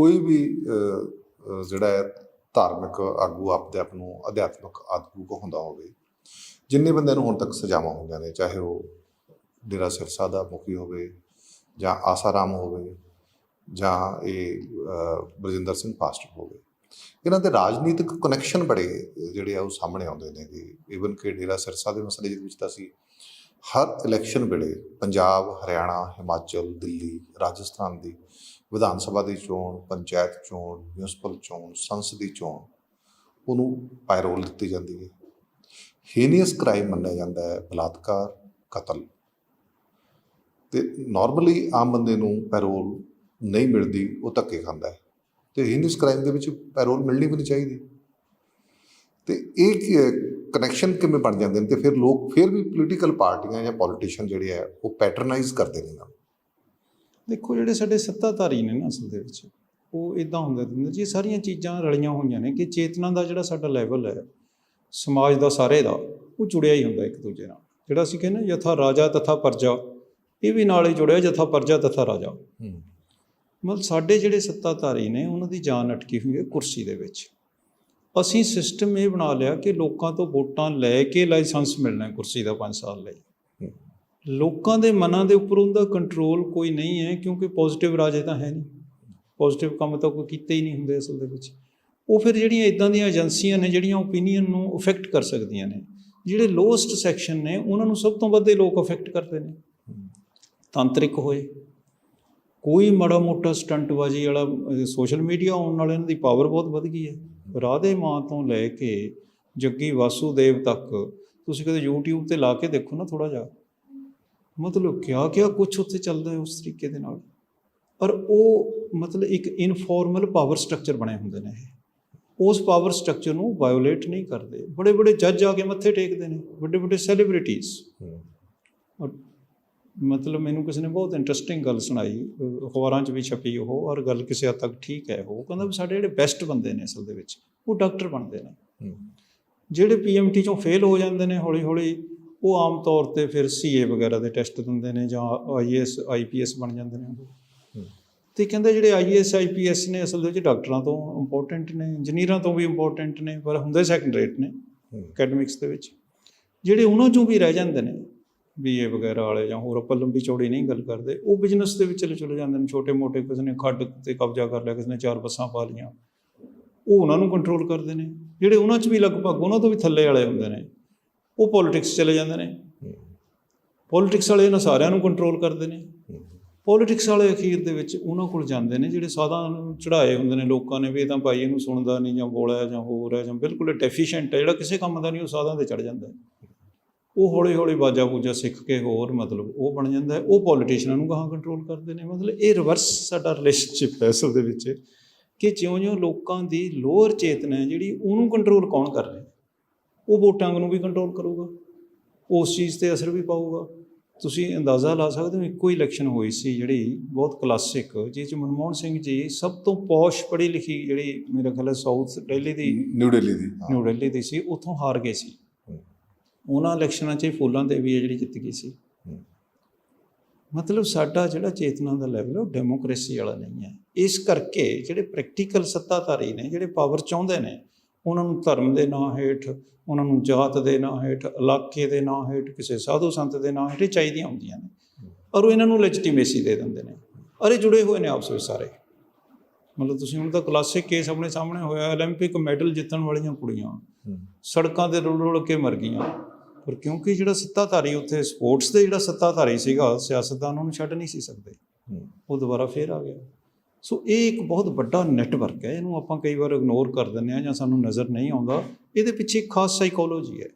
ਕੋਈ ਵੀ ਜਿਹੜਾ ਹੈ ਧਾਰਮਿਕ ਆਗੂ ਆਪਦੇ ਆਪ ਨੂੰ ਅਧਿਆਤਮਿਕ ਆਗੂ ਕਹਾਉਂਦਾ ਹੋਵੇ ਜਿੰਨੇ ਬੰਦਿਆਂ ਨੂੰ ਹੁਣ ਤੱਕ ਸਜ਼ਾਵਾਂ ਹੋਈਆਂ ਨੇ ਚਾਹੇ ਉਹ ਡੇਰਾ ਸਿਰਸਾ ਦਾ ਮੁਖੀ ਹੋਵੇ ਜਾਂ ਆਸਾਰਾਮ ਹੋਵੇ ਜਾਂ ਇਹ ਅਹ, ਬਲਜਿੰਦਰ ਸਿੰਘ ਪਾਸਟਰ ਹੋਵੇ। ਇਹਨਾਂ ਦੇ ਰਾਜਨੀਤਿਕ ਕਨੈਕਸ਼ਨ ਬੜੇ ਜਿਹੜੇ ਆ ਉਹ ਸਾਹਮਣੇ ਆਉਂਦੇ ਨੇ ਕਿ ਈਵਨ ਕਿ ਡੇਰਾ ਸਿਰਸਾ ਦੇ ਮਸਲੇ ਦੇ ਵਿੱਚ ਤਾਂ ਅਸੀਂ ਹਰ ਇਲੈਕਸ਼ਨ ਵੇਲੇ ਪੰਜਾਬ ਹਰਿਆਣਾ ਹਿਮਾਚਲ ਦਿੱਲੀ ਰਾਜਸਥਾਨ ਦੀ ਵਿਧਾਨ ਸਭਾ ਦੀ ਚੋਣ, ਪੰਚਾਇਤ ਚੋਣ ਮਿਊਨਿਸਪਲ ਚੋਣ, ਸੰਸਦੀ ਚੋਣ, ਉਹਨੂੰ ਪੈਰੋਲ ਦਿੱਤੀ ਜਾਂਦੀ ਹੈ। ਹੀਨੀਅਸ ਕ੍ਰਾਈਮ ਮੰਨਿਆ ਜਾਂਦਾ ਹੈ, ਬਲਾਤਕਾਰ, ਕਤਲ। ਤੇ ਨਾਰਮਲੀ ਆਮ ਬੰਦੇ ਨੂੰ ਪੈਰੋਲ ਨਹੀਂ ਮਿਲਦੀ, ਉਹ ਧੱਕੇ ਖਾਂਦਾ ਹੈ। ਤੇ ਹੀਨੀਅਸ ਕ੍ਰਾਈਮ ਦੇ ਵਿੱਚ ਪੈਰੋਲ ਮਿਲਣੀ ਵੀ ਨਹੀਂ ਚਾਹੀਦੀ। ਤੇ ਇਹ ਕਨੈਕਸ਼ਨ ਕਿਵੇਂ ਬਣ ਜਾਂਦੇ ਨੇ? ਤੇ ਫਿਰ ਲੋਕ ਫਿਰ ਵੀ ਪੋਲੀਟੀਕਲ ਪਾਰਟੀਆਂ ਜਾਂ ਪੋਲੀਟੀਸ਼ੀਅਨ ਜਿਹੜੇ ਆ ਉਹ ਪੈਟਰਨਾਈਜ਼ ਕਰਦੇ ਨੇ ਇਹਨਾਂ ਨੂੰ। ਦੇਖੋ ਜਿਹੜੇ ਸਾਡੇ ਸੱਤਾਧਾਰੀ ਨੇ ਨਾ ਅਸਲ ਦੇ ਵਿੱਚ ਉਹ ਇਦਾਂ ਹੁੰਦਾ ਦਿੰਦੇ ਜੀ ਇਹ ਸਾਰੀਆਂ ਚੀਜ਼ਾਂ ਰਲੀਆਂ ਹੋਈਆਂ ਨੇ ਕਿ ਚੇਤਨਾ ਦਾ ਜਿਹੜਾ ਸਾਡਾ ਲੈਵਲ ਹੈ ਸਮਾਜ ਦਾ ਸਾਰੇ ਦਾ ਉਹ ਜੁੜਿਆ ਹੀ ਹੁੰਦਾ ਇੱਕ ਦੂਜੇ ਨਾਲ। ਜਿਹੜਾ ਅਸੀਂ ਕਹਿੰਦੇ ਯਥਾ ਰਾਜਾ ਤਥਾ ਪਰਜਾ ਇਹ ਵੀ ਨਾਲ ਹੀ ਜੁੜਿਆ ਯਥਾ ਪਰਜਾ ਤਥਾ ਰਾਜਾ। ਮਤਲਬ ਸਾਡੇ ਜਿਹੜੇ ਸੱਤਾਧਾਰੀ ਨੇ ਉਹਨਾਂ ਦੀ ਜਾਨ ਅਟਕੀ ਹੋਈ ਹੈ ਕੁਰਸੀ ਦੇ ਵਿੱਚ। ਅਸੀਂ ਸਿਸਟਮ ਇਹ ਬਣਾ ਲਿਆ ਕਿ ਲੋਕਾਂ ਤੋਂ ਵੋਟਾਂ ਲੈ ਕੇ ਲਾਇਸੈਂਸ ਮਿਲਣਾ ਹੈ ਕੁਰਸੀ ਦਾ 5 ਸਾਲ ਲਈ। ਲੋਕਾਂ ਦੇ ਮਨਾਂ ਦੇ ਉੱਪਰ ਉਹਦਾ ਕੰਟਰੋਲ ਕੋਈ ਨਹੀਂ ਹੈ, ਕਿਉਂਕਿ ਪੋਜ਼ਿਟਿਵ ਰਾਜੇ ਤਾਂ ਹੈ ਨਹੀਂ। ਪੋਜ਼ਿਟਿਵ ਕੰਮ ਤਾਂ ਕੋਈ ਕੀਤੇ ਹੀ ਨਹੀਂ ਹੁੰਦੇ ਅਸਲ ਦੇ ਵਿੱਚ। ਉਹ ਫਿਰ ਜਿਹੜੀਆਂ ਇਦਾਂ ਦੀਆਂ ਏਜੰਸੀਆਂ ਨੇ, ਜਿਹੜੀਆਂ ਓਪੀਨੀਅਨ ਨੂੰ ਇਫੈਕਟ ਕਰ ਸਕਦੀਆਂ ਨੇ, ਜਿਹੜੇ ਲੋਐਸਟ ਸੈਕਸ਼ਨ ਨੇ, ਉਹਨਾਂ ਨੂੰ ਸਭ ਤੋਂ ਵੱਧ ਲੋਕ ਇਫੈਕਟ ਕਰਦੇ ਨੇ। ਤਾਂਤਰਿਕ ਹੋਏ। ਕੋਈ ਮਾੜਾ ਮੋਟਾ ਸਟੰਟਬਾਜ਼ੀ ਵਾਲਾ ਸੋਸ਼ਲ ਮੀਡੀਆ ਆਉਣ ਨਾਲ ਇਹਨਾਂ ਦੀ ਪਾਵਰ ਬਹੁਤ ਵੱਧ ਗਈ ਹੈ। ਰਾਧੇ ਮਾਂ ਤੋਂ ਲੈ ਕੇ ਜੱਗੀ ਵਾਸੂਦੇਵ ਤੱਕ, ਤੁਸੀਂ ਕਦੇ YouTube ਤੇ ਲਾ ਕੇ ਦੇਖੋ ਨਾ ਥੋੜਾ ਜਿਹਾ। ਮਤਲਬ ਕਿਆ ਕਿਆ ਕੁਝ ਉੱਥੇ ਚੱਲਦਾ ਹੈ ਉਸ ਤਰੀਕੇ ਦੇ ਨਾਲ। ਪਰ ਉਹ ਮਤਲਬ ਇੱਕ ਇਨਫੋਰਮਲ ਪਾਵਰ ਸਟਰਕਚਰ ਬਣੇ ਹੁੰਦੇ ਨੇ ਇਹ। ਉਸ ਪਾਵਰ ਸਟਰਕਚਰ ਨੂੰ ਵਾਇਓਲੇਟ ਨਹੀਂ ਕਰਦੇ। ਬੜੇ ਬੜੇ ਜੱਜ ਆ ਕੇ ਮੱਥੇ ਟੇਕਦੇ ਨੇ। ਵੱਡੇ ਵੱਡੇ ਸੈਲੀਬ੍ਰਿਟੀਜ਼ ਔਰ ਮਤਲਬ ਮੈਨੂੰ ਕਿਸੇ ਨੇ ਬਹੁਤ ਇੰਟਰਸਟਿੰਗ ਗੱਲ ਸੁਣਾਈ। ਅਖਬਾਰਾਂ 'ਚ ਵੀ ਛਪੀ ਉਹ ਔਰ ਗੱਲ ਕਿਸੇ ਹੱਦ ਤੱਕ ਠੀਕ ਹੈ ਉਹ। ਕਹਿੰਦਾ ਵੀ ਸਾਡੇ ਜਿਹੜੇ ਬੈਸਟ ਬੰਦੇ ਨੇ ਅਸਲ ਦੇ ਵਿੱਚ ਉਹ ਡਾਕਟਰ ਬਣਦੇ ਨੇ। ਜਿਹੜੇ ਪੀਐਮਟੀ ਚੋਂ ਫੇਲ ਹੋ ਜਾਂਦੇ ਨੇ ਹੌਲੀ ਹੌਲੀ ਉਹ ਆਮ ਤੌਰ ਤੇ ਫਿਰ ਸੀਏ ਵਗੈਰਾ ਦੇ ਟੈਸਟ ਦਿੰਦੇ ਨੇ ਜਾਂ ਆਈਏਐਸ ਆਈਪੀਐਸ ਬਣ ਜਾਂਦੇ ਨੇ ਉਹ ਤੇ ਕਹਿੰਦੇ ਜਿਹੜੇ ਆਈਏਐਸ ਆਈਪੀਐਸ ਨੇ ਅਸਲ ਦੇ ਵਿੱਚ ਡਾਕਟਰਾਂ ਤੋਂ ਇੰਪੋਰਟੈਂਟ ਨੇ ਇੰਜੀਨੀਅਰਾਂ ਤੋਂ ਵੀ ਇੰਪੋਰਟੈਂਟ ਨੇ ਪਰ ਹੁੰਦੇ ਸੈਕੰਡ ਰੇਟ ਨੇ ਅਕੈਡਮਿਕਸ ਦੇ ਵਿੱਚ। ਜਿਹੜੇ ਉਹਨਾਂ ਚੋਂ ਵੀ ਰਹਿ ਜਾਂਦੇ ਨੇ ਬੀਏ ਵਗੈਰਾ ਵਾਲੇ ਜਾਂ ਹੋਰ ਆਪਾਂ ਲੰਬੀ ਚੌੜੀ ਨਹੀਂ ਗੱਲ ਕਰਦੇ ਉਹ ਬਿਜ਼ਨਸ ਦੇ ਵਿੱਚ ਚਲੇ ਚਲੇ ਜਾਂਦੇ ਨੇ ਛੋਟੇ ਮੋਟੇ ਕਿਸੇ ਨੇ ਖੱਡ ਤੇ ਕਬਜ਼ਾ ਕਰ ਲਿਆ ਕਿਸੇ ਨੇ ਚਾਰ ਬੱਸਾਂ ਪਾ ਲੀਆਂ ਉਹ ਉਹਨਾਂ ਨੂੰ ਕੰਟਰੋਲ ਕਰਦੇ ਨੇ। ਜਿਹੜੇ ਉਹਨਾਂ 'ਚ ਵੀ ਲਗਭਗ ਉਹਨਾਂ ਤੋਂ ਵੀ ਥੱਲੇ ਵਾਲੇ ਹੁੰਦੇ ਨੇ ਉਹ ਪੋਲਿਟਿਕਸ ਚਲੇ ਜਾਂਦੇ ਨੇ। ਪੋਲਿਟਿਕਸ ਵਾਲੇ ਇਹਨਾਂ ਸਾਰਿਆਂ ਨੂੰ ਕੰਟਰੋਲ ਕਰਦੇ ਨੇ। ਪੋਲਿਟਿਕਸ ਵਾਲੇ ਅਖੀਰ ਦੇ ਵਿੱਚ ਉਹਨਾਂ ਕੋਲ ਜਾਂਦੇ ਨੇ ਜਿਹੜੇ ਸਾਦਾ ਨੂੰ ਚੜਾਏ ਹੁੰਦੇ ਨੇ। ਲੋਕਾਂ ਨੇ ਵੀ ਇਹ ਤਾਂ ਭਾਈ ਇਹਨੂੰ ਸੁਣਦਾ ਨਹੀਂ ਜਾਂ ਬੋਲਿਆ ਜਾਂ ਹੋਰ ਹੈ ਜਾਂ ਬਿਲਕੁਲ ਡੈਫੀਸ਼ੀਐਂਟ ਹੈ। ਜਿਹੜਾ ਕਿਸੇ ਕੰਮ ਦਾ ਨਹੀਂ, ਉਹ ਸਾਦਾ ਤੇ ਚੜ ਜਾਂਦਾ ਉਹ ਹੌਲੀ ਹੌਲੀ ਬਾਜਾ ਬੂਜਾ ਸਿੱਖ ਕੇ ਹੋਰ ਮਤਲਬ ਉਹ ਬਣ ਜਾਂਦਾ ਹੈ। ਉਹ ਪੋਲੀਟੀਸ਼ੀਅਨਾਂ ਨੂੰ ਗਾਹਾਂ ਕੰਟਰੋਲ ਕਰਦੇ ਨੇ। ਮਤਲਬ ਇਹ ਰਿਵਰਸ ਸਾਡਾ ਰਿਲੇਸ਼ਨਸ਼ਿਪ ਹੈ ਅਸਲ ਦੇ ਵਿੱਚ ਕਿ ਜਿਉਂ-ਜਿਉਂ ਲੋਕਾਂ ਦੀ ਲੋਅਰ ਚੇਤਨਾ ਹੈ ਜਿਹੜੀ ਉਹਨੂੰ ਕੰਟਰੋਲ ਕੌਣ ਕਰ ਰਿਹਾ ਉਹ ਵੋਟਾਂ ਨੂੰ ਵੀ ਕੰਟਰੋਲ ਕਰੂਗਾ। ਉਸ ਚੀਜ਼ ਤੇ ਅਸਰ ਵੀ ਪਾਊਗਾ। ਤੁਸੀਂ ਅੰਦਾਜ਼ਾ ਲਾ ਸਕਦੇ ਹੋ ਇੱਕੋ ਇਲੈਕਸ਼ਨ ਹੋਈ ਸੀ ਜਿਹੜੀ ਬਹੁਤ ਕਲਾਸਿਕ ਜਿਸ 'ਚ ਮਨਮੋਹਨ ਸਿੰਘ ਜੀ ਸਭ ਤੋਂ ਪੌਸ਼ ਪੜ੍ਹੀ ਲਿਖੀ ਜਿਹੜੀ ਮੇਰੇ ਖਿਆਲ ਹੈ ਸਾਊਥ ਦਿੱਲੀ ਦੀ ਨਿਊ ਦਿੱਲੀ ਦੀ ਹਾਂ। ਨਿਊ ਦਿੱਲੀ ਦੀ ਸੀ ਉੱਥੋਂ ਹਾਰ ਗਏ ਸੀ। ਉਹਨਾਂ ਇਲੈਕਸ਼ਨਾਂ 'ਚ ਹੀ ਫੁੱਲਾਂ ਦੇ ਵੀ ਹੈ ਜਿਹੜੀ ਜਿੱਤ ਗਈ ਸੀ। ਹੂੰ। ਮਤਲਬ ਸਾਡਾ ਜਿਹੜਾ ਚੇਤਨਾ ਦਾ ਲੈਵਲ ਉਹ ਡੈਮੋਕ੍ਰੇਸੀ ਵਾਲਾ ਨਹੀਂ ਹੈ। ਇਸ ਕਰਕੇ ਜਿਹੜੇ ਪ੍ਰੈਕਟੀਕਲ ਸੱਤਾਧਾਰੀ ਨੇ ਜਿਹੜੇ ਪਾਵਰ ਚਾਹੁੰਦੇ ਨੇ ਉਹਨਾਂ ਨੂੰ ਧਰਮ ਦੇ ਨਾਂ ਹੇਠ ਉਹਨਾਂ ਨੂੰ ਜਾਤ ਦੇ ਨਾਂ ਹੇਠ ਇਲਾਕੇ ਦੇ ਨਾਂ ਹੇਠ ਕਿਸੇ ਸਾਧੂ ਸੰਤ ਦੇ ਨਾਂ ਹੇਠ ਇਹ ਚਾਹੀਦੀਆਂ ਹੁੰਦੀਆਂ ਨੇ ਔਰ ਉਹ ਇਹਨਾਂ ਨੂੰ ਲੈਜੀਟੀਮੇਸੀ ਦੇ ਦਿੰਦੇ ਨੇ ਅਰੇ ਜੁੜੇ ਹੋਏ ਨੇ ਆਪਸ ਵਿੱਚ ਸਾਰੇ ਮਤਲਬ ਤੁਸੀਂ ਹੁਣ ਤਾਂ ਕਲਾਸਿਕ ਕੇਸ ਆਪਣੇ ਸਾਹਮਣੇ ਹੋਇਆ 올림픽 ਮੈਡਲ ਜਿੱਤਣ ਵਾਲੀਆਂ ਕੁੜੀਆਂ ਸੜਕਾਂ ਤੇ ਰੁਲ ਰੁਲ ਕੇ ਮਰ ਗਈਆਂ ਪਰ ਕਿਉਂਕਿ ਜਿਹੜਾ ਸੱਤਾਧਾਰੀ ਉੱਥੇ ਸਪੋਰਟਸ ਦੇ ਜਿਹੜਾ ਸੱਤਾਧਾਰੀ ਸੀਗਾ ਸਿਆਸਤਦਾਨ ਉਹਨੂੰ ਛੱਡ ਨਹੀਂ ਸੀ ਸਕਦੇ ਉਹ ਦੁਬਾਰਾ ਫੇਰ ਆ ਗਿਆ ਸੋ ਇਹ ਇੱਕ ਬਹੁਤ ਵੱਡਾ ਨੈਟਵਰਕ ਹੈ, ਇਹਨੂੰ ਆਪਾਂ ਕਈ ਵਾਰ ਇਗਨੋਰ ਕਰ ਦਿੰਦੇ ਆ ਜਾਂ ਸਾਨੂੰ ਨਜ਼ਰ ਨਹੀਂ ਆਉਂਦਾ। ਇਹਦੇ ਪਿੱਛੇ ਇੱਕ ਖਾਸ ਸਾਈਕੋਲੋਜੀ ਹੈ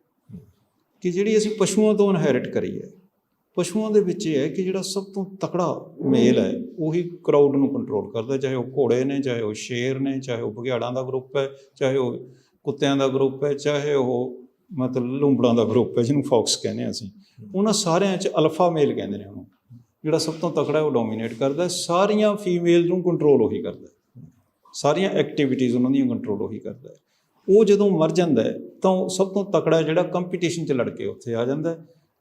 ਕਿ ਜਿਹੜੀ ਅਸੀਂ ਪਸ਼ੂਆਂ ਤੋਂ ਇਨਹੈਰਿਟ ਕਰੀ ਹੈ। ਪਸ਼ੂਆਂ ਦੇ ਵਿੱਚ ਇਹ ਹੈ ਕਿ ਜਿਹੜਾ ਸਭ ਤੋਂ ਤਕੜਾ ਮੇਲ ਹੈ, ਉਹੀ ਕਰਾਊਡ ਨੂੰ ਕੰਟਰੋਲ ਕਰਦਾ ਚਾਹੇ ਉਹ ਘੋੜੇ ਨੇ, ਚਾਹੇ ਉਹ ਸ਼ੇਰ ਨੇ, ਚਾਹੇ ਉਹ ਬਘਿਆੜਾਂ ਦਾ ਗਰੁੱਪ ਹੈ, ਚਾਹੇ ਉਹ ਕੁੱਤਿਆਂ ਦਾ ਗਰੁੱਪ ਹੈ, ਚਾਹੇ ਉਹ ਮਤਲਬ ਲੂੰਬੜਾਂ ਦਾ ਗਰੁੱਪ ਹੈ, ਜਿਹਨੂੰ ਫੌਕਸ ਕਹਿੰਦੇ ਹਾਂ ਅਸੀਂ। ਉਹਨਾਂ ਸਾਰਿਆਂ 'ਚ ਅਲਫਾ ਮੇਲ ਕਹਿੰਦੇ ਨੇ ਉਹਨੂੰ। ਜਿਹੜਾ ਸਭ ਤੋਂ ਤਕੜਾ ਉਹ ਡੋਮੀਨੇਟ ਕਰਦਾ ਸਾਰੀਆਂ ਫੀਮੇਲ ਨੂੰ ਕੰਟਰੋਲ ਉਹੀ ਕਰਦਾ ਸਾਰੀਆਂ ਐਕਟੀਵਿਟੀਜ਼ ਉਹਨਾਂ ਦੀਆਂ ਕੰਟਰੋਲ ਉਹੀ ਕਰਦਾ ਉਹ ਜਦੋਂ ਮਰ ਜਾਂਦਾ ਤਾਂ ਸਭ ਤੋਂ ਤਕੜਾ ਜਿਹੜਾ ਕੰਪੀਟੀਸ਼ਨ 'ਚ ਲੜ ਕੇ ਉੱਥੇ ਆ ਜਾਂਦਾ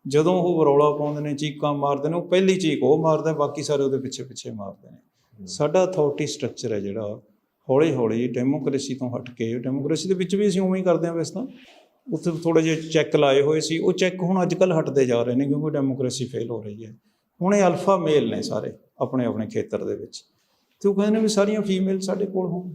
ਜਦੋਂ ਉਹ ਰੌਲਾ ਪਾਉਂਦੇ ਨੇ ਚੀਕਾਂ ਮਾਰਦੇ ਨੇ ਉਹ ਪਹਿਲੀ ਚੀਕ ਉਹ ਮਾਰਦਾ ਬਾਕੀ ਸਾਰੇ ਉਹਦੇ ਪਿੱਛੇ ਪਿੱਛੇ ਮਾਰਦੇ ਨੇ। ਸਾਡਾ ਅਥਾਰਟੀ ਸਟਰਕਚਰ ਹੈ ਜਿਹੜਾ ਹੌਲੀ ਹੌਲੀ ਡੈਮੋਕ੍ਰੇਸੀ ਤੋਂ ਹਟ ਕੇ ਡੈਮੋਕ੍ਰੇਸੀ ਦੇ ਵਿੱਚ ਵੀ ਅਸੀਂ ਉਵੇਂ ਹੀ ਕਰਦੇ ਹਾਂ ਵੈਸੇ ਤਾਂ। ਉੱਥੇ ਥੋੜੇ ਜਿਹਾ ਚੈੱਕ ਲਾਏ ਹੋਏ ਸੀ ਉਹ ਚੈੱਕ ਹੁਣ ਅੱਜ ਅੱਜਕੱਲ ਹਟਦੇ ਜਾ ਰਹੇ ਨੇ ਕਿਉਂਕਿ ਡੈਮੋਕ੍ਰੇਸੀ ਫੇਲ ਹੋ ਰਹੀ ਹੈ। ਹੁਣ ਇਹ ਅਲਫਾ ਮੇਲ ਨੇ ਸਾਰੇ ਆਪਣੇ ਆਪਣੇ ਖੇਤਰ ਦੇ ਵਿੱਚ। ਤੇ ਉਹ ਕਹਿੰਦੇ ਨੇ ਵੀ ਸਾਰੀਆਂ ਫੀਮੇਲ ਸਾਡੇ ਕੋਲ ਹੋਣ।